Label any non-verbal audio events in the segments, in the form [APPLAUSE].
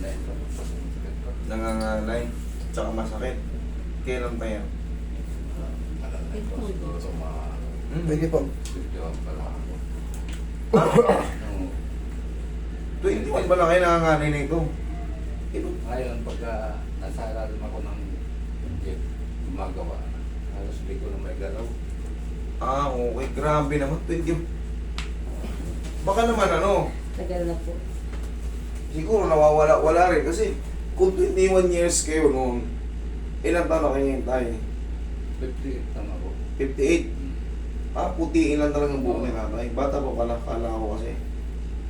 nangangalay. Nangangalay. Tsaka masakit. Kailan pa yan? Hmm, pwede po. 51 pa lang ako. Nung- 21 ba lang kayo nangangalay na ito? Ito. Ngayon, pagka nasa ilalim ako ng jeep, gumagawa, halos di ko na may galaw. Ah, okay. Grabe naman. 20. Baka naman ano, Tagal na po. Siguro nawawala wala rin kasi kung 21 years kayo noon, ilang taon na kayo ngayon tayo? 58 lang ako. 58. Hmm. Ah, putiin lang talagang buhok ni tatay. Bata pa pala, kala ko kasi.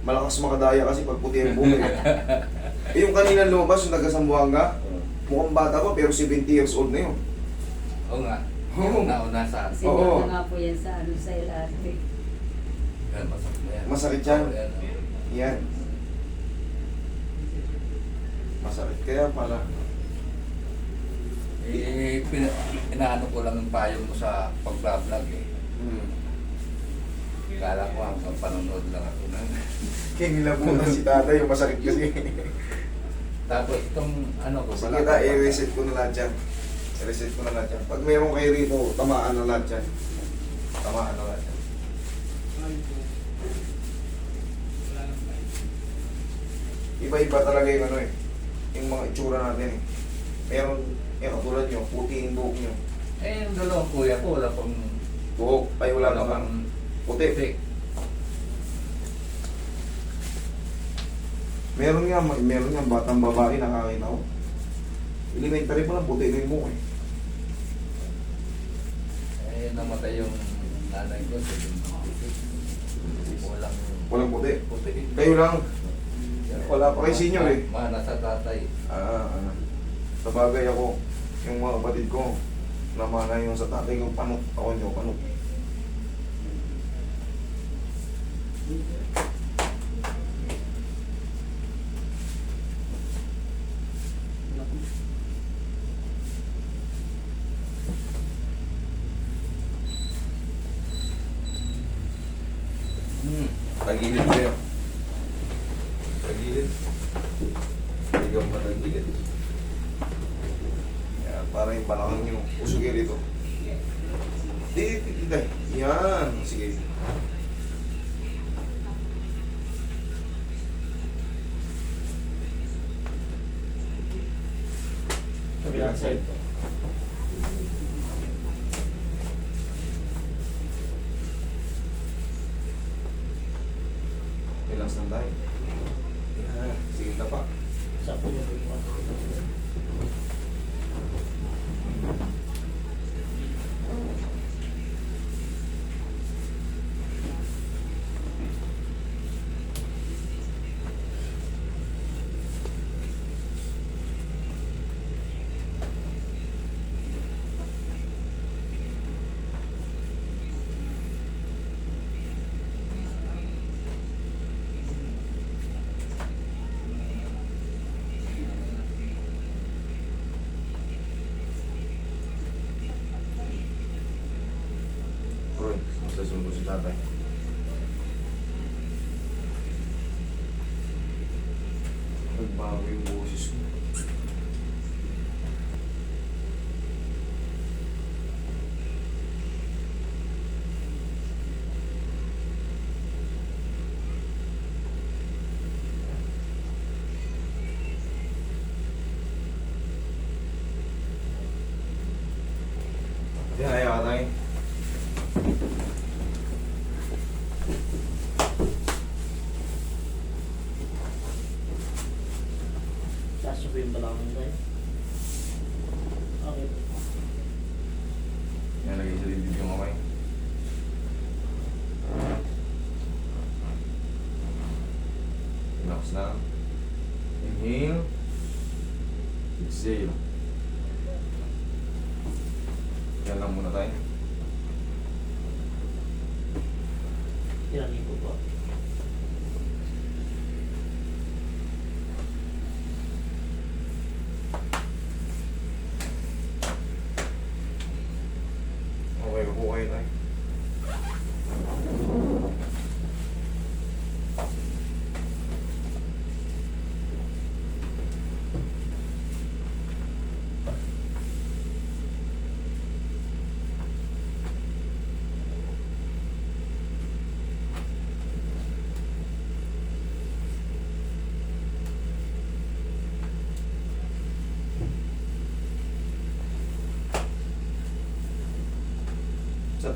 Malakas makadaya kasi pag puti ang buhok. eh. [LAUGHS] eh, yung kanina lumabas, yung taga-Sambuanga, mukhang bata pa pero 70 years old na yun. Oo nga. Oo. Yung nauna sa Kasi Oo. na nga po yan sa ano sa LRT. Masakit yan. Masakit yan? Yan. oo. Yan. Masakit kaya pala. Eh, pina, inaano ko lang yung payong mo sa pag-vlog eh. Hmm. Kala ko hanggang panonood lang ako [LAUGHS] na. Kaya nilabunan si tatay yung masakit kasi. [LAUGHS] Tapos itong ano ko, Sige ta, i-reset ko na lahat yan. I-reset ko na lahat yan. Pag meron kayo rito, tamaan na lahat yan. Tamaan na lahat yan. Iba-iba talaga yung ano eh. Yung mga itsura natin eh. Meron, yung katulad nyo, puti yung buhok nyo. Eh, yung dalawang kuya ko, wala pang... Buhok, ay wala namang puti. puti. Meron nga, meron nga, batang babae nakakita ko. Elementary pa lang, puti na yung buhok eh. Eh, namatay yung nanay ko. So, walang... Walang puti. Puti. Kayo lang. Wala pa kayo senior eh. Mana sa tatay. Ah, ah. Sa bagay ako, yung mga kapatid ko, namana yung sa tatay ko, panot. Ako nyo, panot. Hmm. Tagilid kayo. Tagilid. Ikaw pa tagilid. Yan, para yung balakang nyo. Usugin dito. Di, di. Yan. Sige. Kabilang side. Relax lang tayo. Yan. Sige na pa. Roy, magsasunod si tatay. Nagbago yung boses ko. Yan, ayaw ka tayo. Ko yung balakang tayo. Okay. Yan, lagay sa dibdib yung kamay. Relax lang. Inhale. Exhale. Yan lang muna tayo. Tiranin ko po kayo tayo.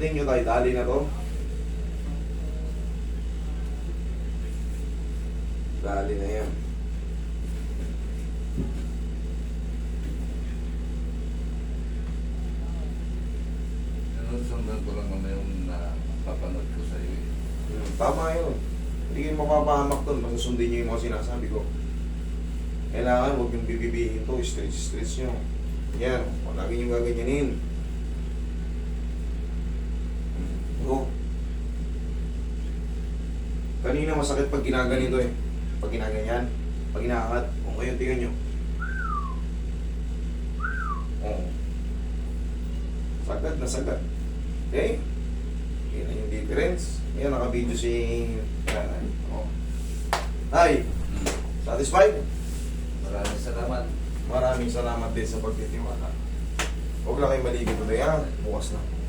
Tingin nyo tayo, tali na to. Dali na yan. Sinusundan ko lang naman yung napapanood ko sa iyo. eh. Hmm, tama yun. Hindi kayo mapapahamak doon. Masusundin nyo yung mga sinasabi ko. Kailangan huwag yung bibibihin to. Stretch-stretch nyo. Yan. O, lagi nyo gaganyanin. Hmm. O. Kanina masakit pag ginaganito eh. Pag ginaganyan. Pag inaangat. O ngayon tingnan nyo. O. Sagad na sagad. Okay? Yan na yung difference. Yan, naka-video si nanay. Oh. Ay, Hmm. satisfied? Maraming salamat. Maraming salamat din sa pagtitiwala. Huwag lang kayo maligid today ha. Bukas na.